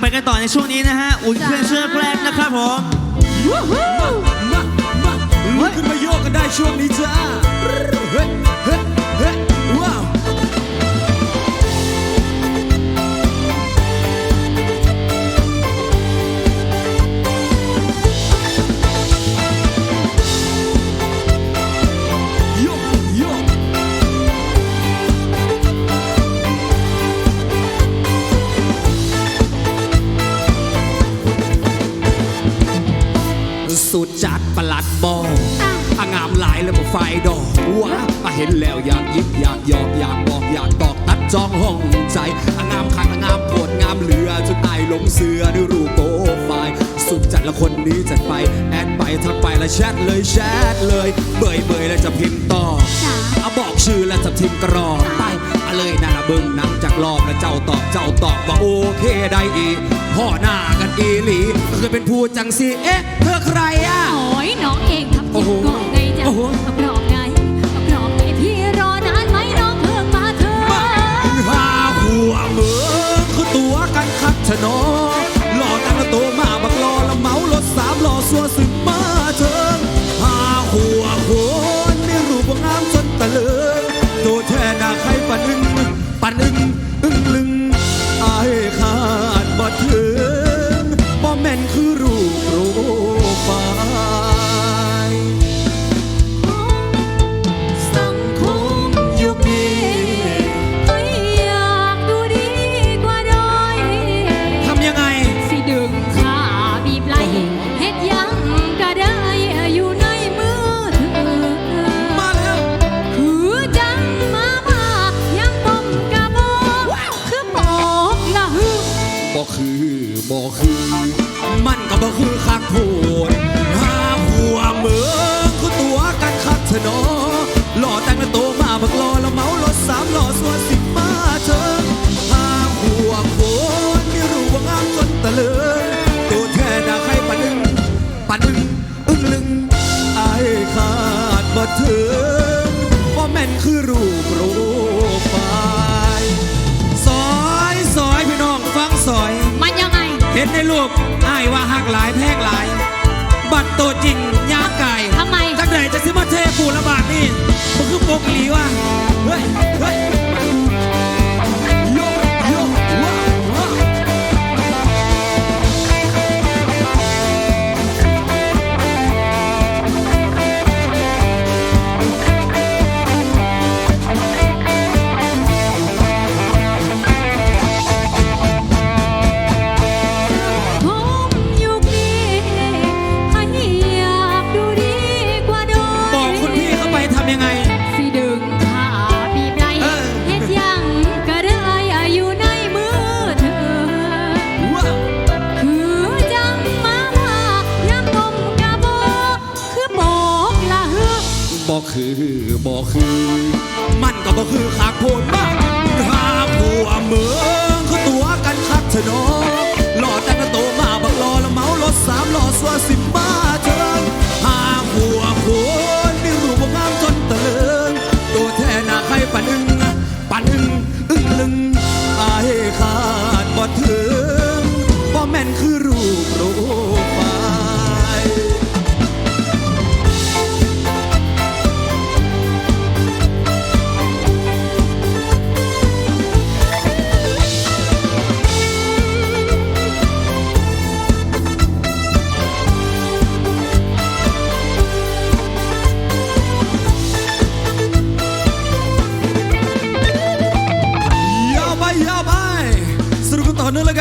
ไปกันต่อในช่วงนี้นะฮะ อุ่นเครื่องเชือกแรกนะครับผมมามาลุกขึ้นมาโยกกันได้ช่วงนี้จ้าเฮ้ยเฮ้ยเฮ้ยว้าว สุดจัดประหลัดบอกอางามหลายแล้วบอกไฟดอกว้ามาเห็นแล้วอยากยิบอยากหยอกอยากบอกอยากตอกตัดจองห้องใจอางามคักอางามปวดงามเหลือจนตายลงเสือด้วยรูปโปรไฟล์สุดจัดละคนนี้จัดไปแอดไปทักไปแล้วแชทเลยแชทเลยเบยเบยแล้วจะพิมพ์ต่อจ้าเอาบอกชื่อแล้วจะพิมพ์กรอกไปเอาเลยนะนะเบิ้งหนังจากรอบแล้วเจ้าตอบเจ้าตอบว่าโอเคได้อีกพ่อหน้ากันอีหลีเคยเป็นผู้จังสีเอ๊ะเธอใคร โอ้ผิดโหก่อนไงจ้ะโอ้โหกรอบไงกรอบไงพี่รอนานไหมน้องเพิ่งมาเธอมาหาหัวเมืองคือตัวกันคักชะเนอหล่อตั้งแต่โตมาบักรอแล้วเมารถสามล้อสัวสึก เห็นในรูปอ้ายว่าหักหลายแพงหลาย บัตรตัวจริงยางไก่ทำไมจักไหนจะซื้อมาเทปูละบาทนี่มันคือโปกอีหลีว่ะเฮ้ยเฮ้ย คือบอกคือ มันก็บอกคือขากโพดบ้างหาผัวเมืองเขาตัวกันคักเถอะเนอหล่อแต่งโตมาบักรอแล้วเมารถสามหล่อสัวสิบ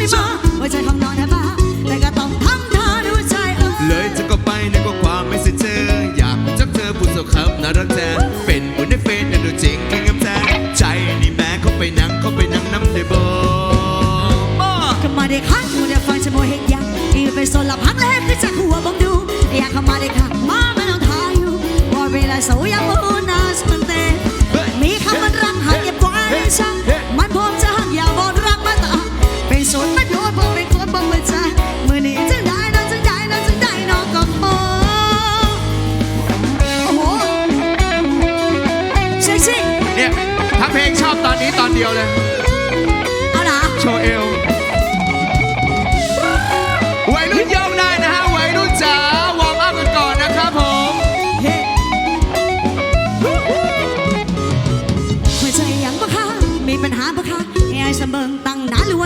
ไอ้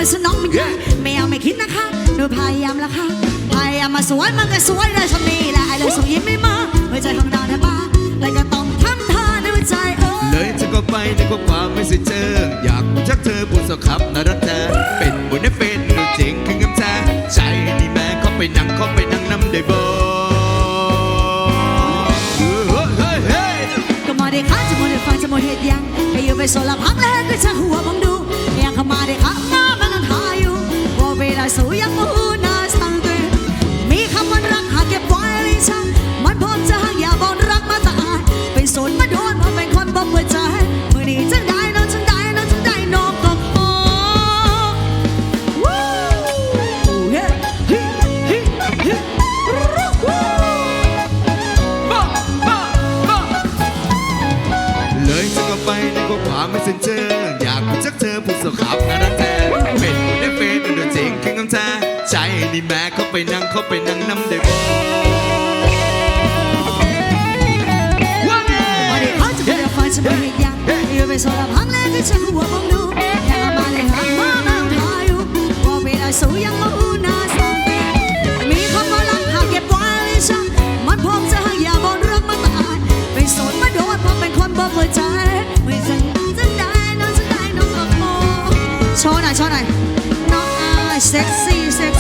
งนานหรือว่าสนองมันยังไม่เอาไม่คิดนะคะหนูพยายามละค่ะพยายามมาสวยมันก็สวยได้ชมนี้แหละไอ้เลยส่งยิ้มไม่มาหัวใจของดาวนะป้าแล้วก็ต้องทำท่าในหัวใจเออเลยจะก็ไปในข้อความไม่สิเจอ อยากรู้จักเธอพูดสักครับน่ารักแท้เป็นบุญในเฟซหรือจริงคืองำแท้ใจนี่แม่เข้าไปนั่งเข้าไปนั่งน้ำได้บ่เออเฮ้ยเฮ้ยก็มาได้ค่ะจะมาได้ฟังจะมาเหตุยังไอ้อยู่ไปโซลาพังแล้วก็จะหัวผมดูอยากเข้ามาได้ค่ะมา ลาสู้ยังมูนาสังเตมีคำวันรักหากเก็บไว้เลยช่างมันพบจะหักอย่าบอก นั่งเขาไปนั่งน้ำได้บ่ว่าไงมาดิเขาจะไม่ได้ฟังจะไม่เห็นยังอยู่ไปโซลาพังแล้วก็จะหัวมองดูอยากมาเลยหามานั่งทายู่ว่าเวลาสู้ยังมาหูนาสังเตมีคำว่ารักหากเก็บไว้เลยช่างมันพร้อมจะหักอย่าบอกรักมาตายเป็นมาโดนเพราะเป็นคนบอกหัวใจไม่จังจังได้น้องจังได้น้องก็พอโชว์หน่อยโชว์หน่อยน้องอายเซ็กซี่เซ็ก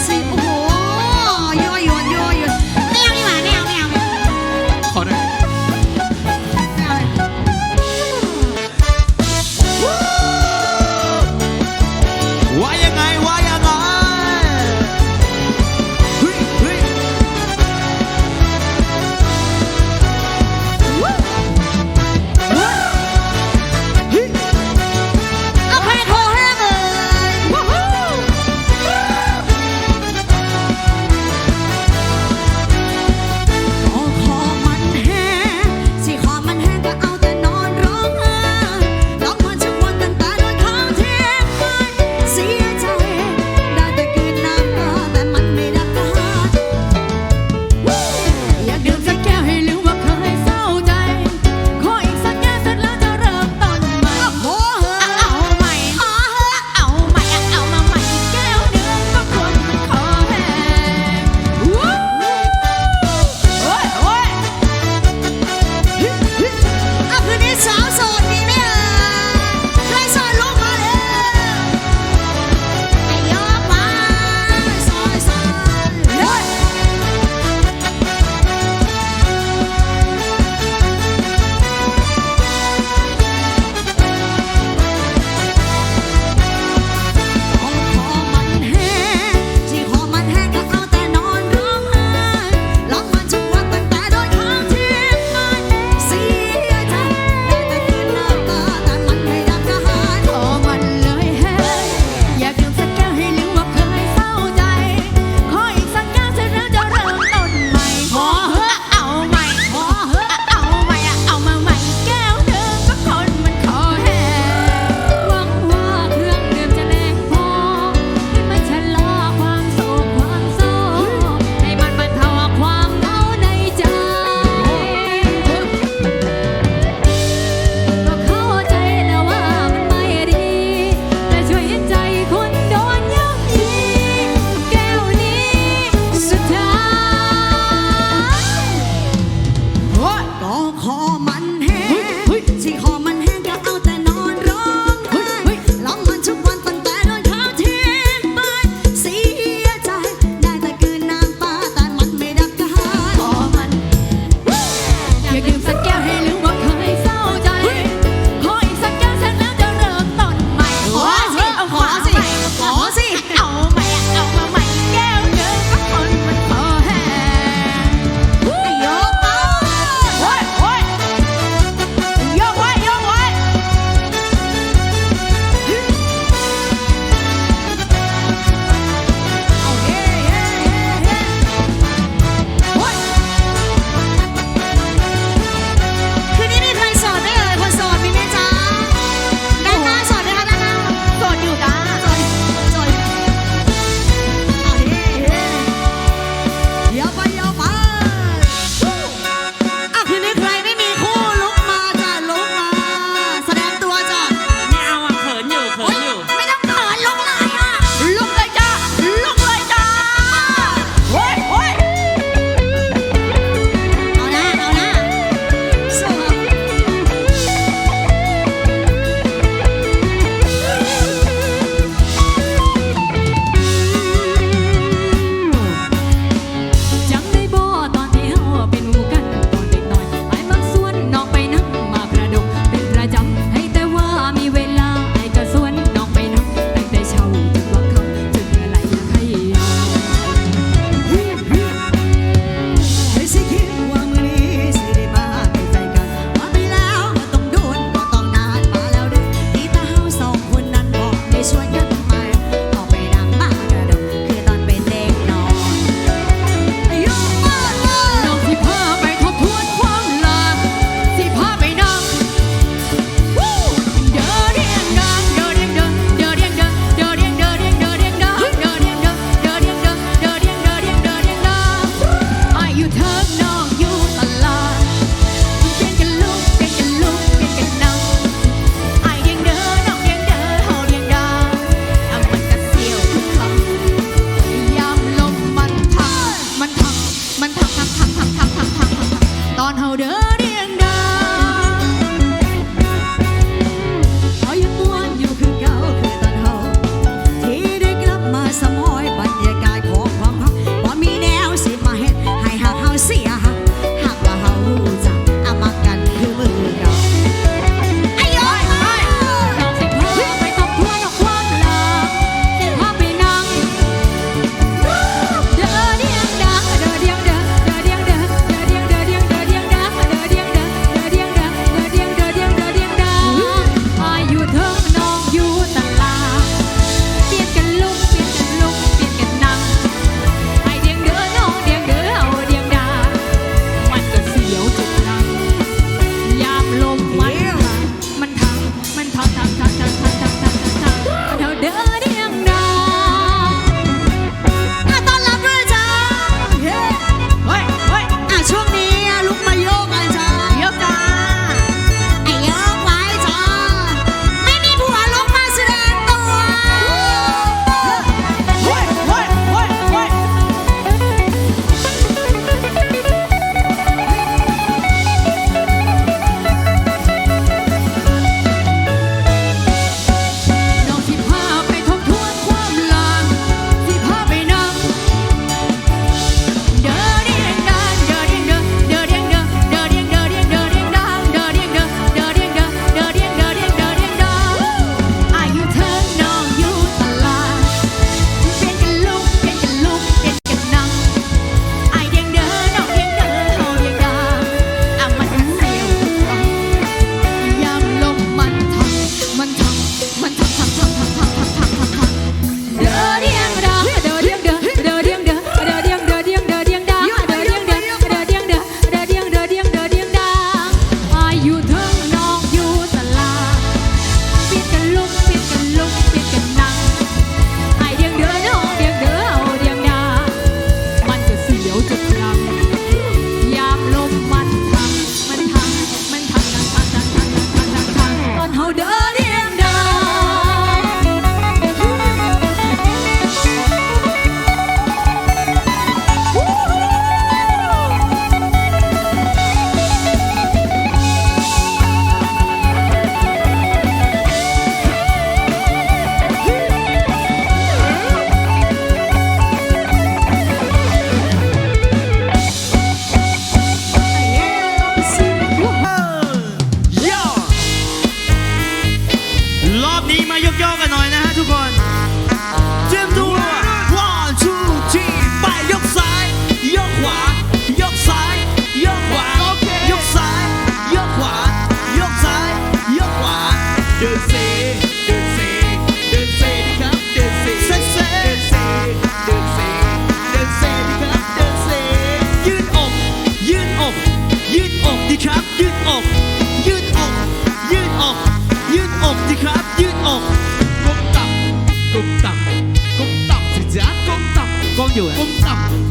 有风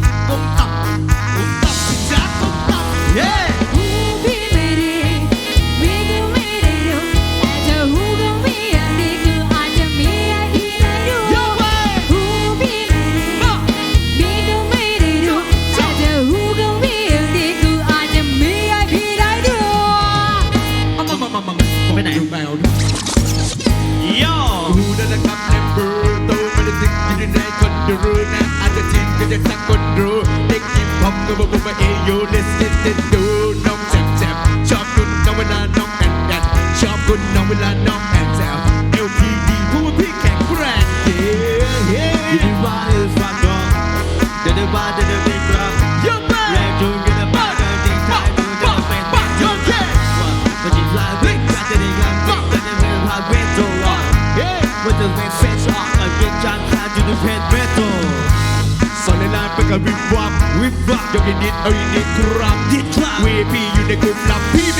ยกอีกนิดเอาอีกนิดครับยิดครับ VP อยู่ในกลุ่มลับพี่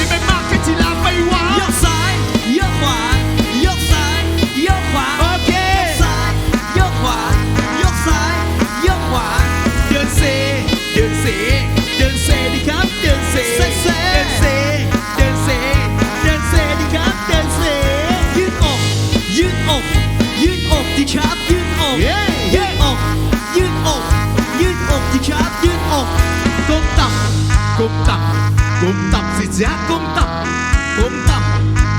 Cũng tập gì giá cũng tập Cũng tập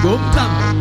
Cũng tập.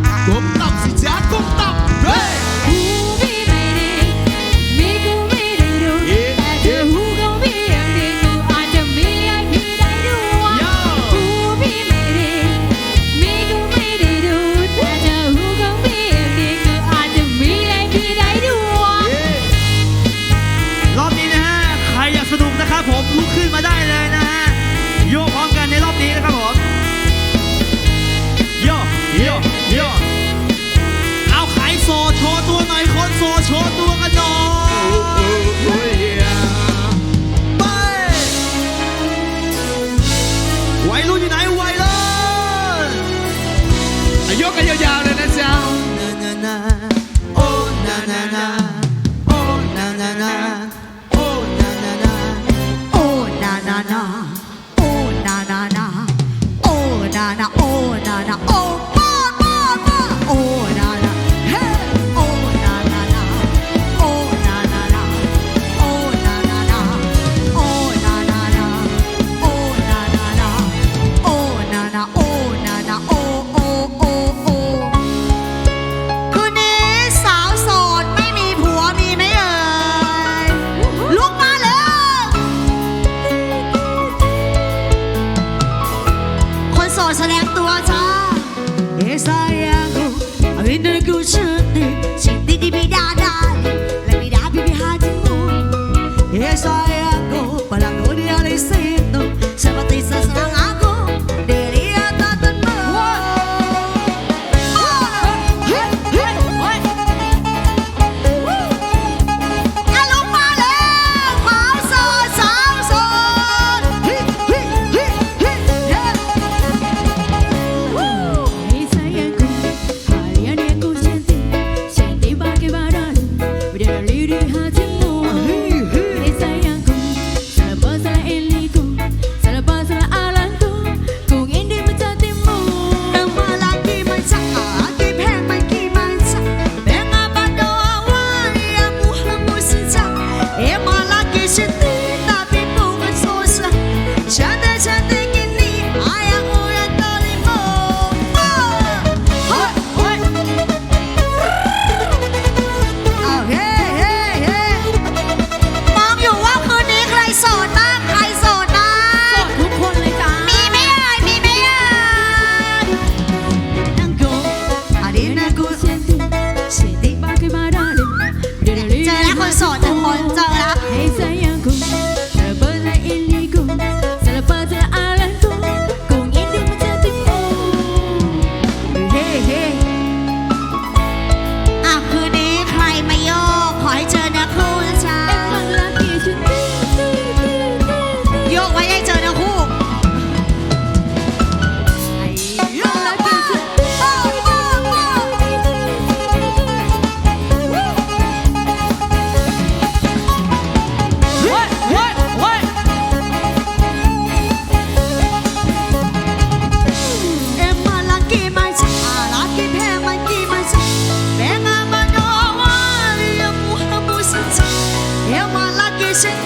ရှင်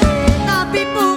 သာ people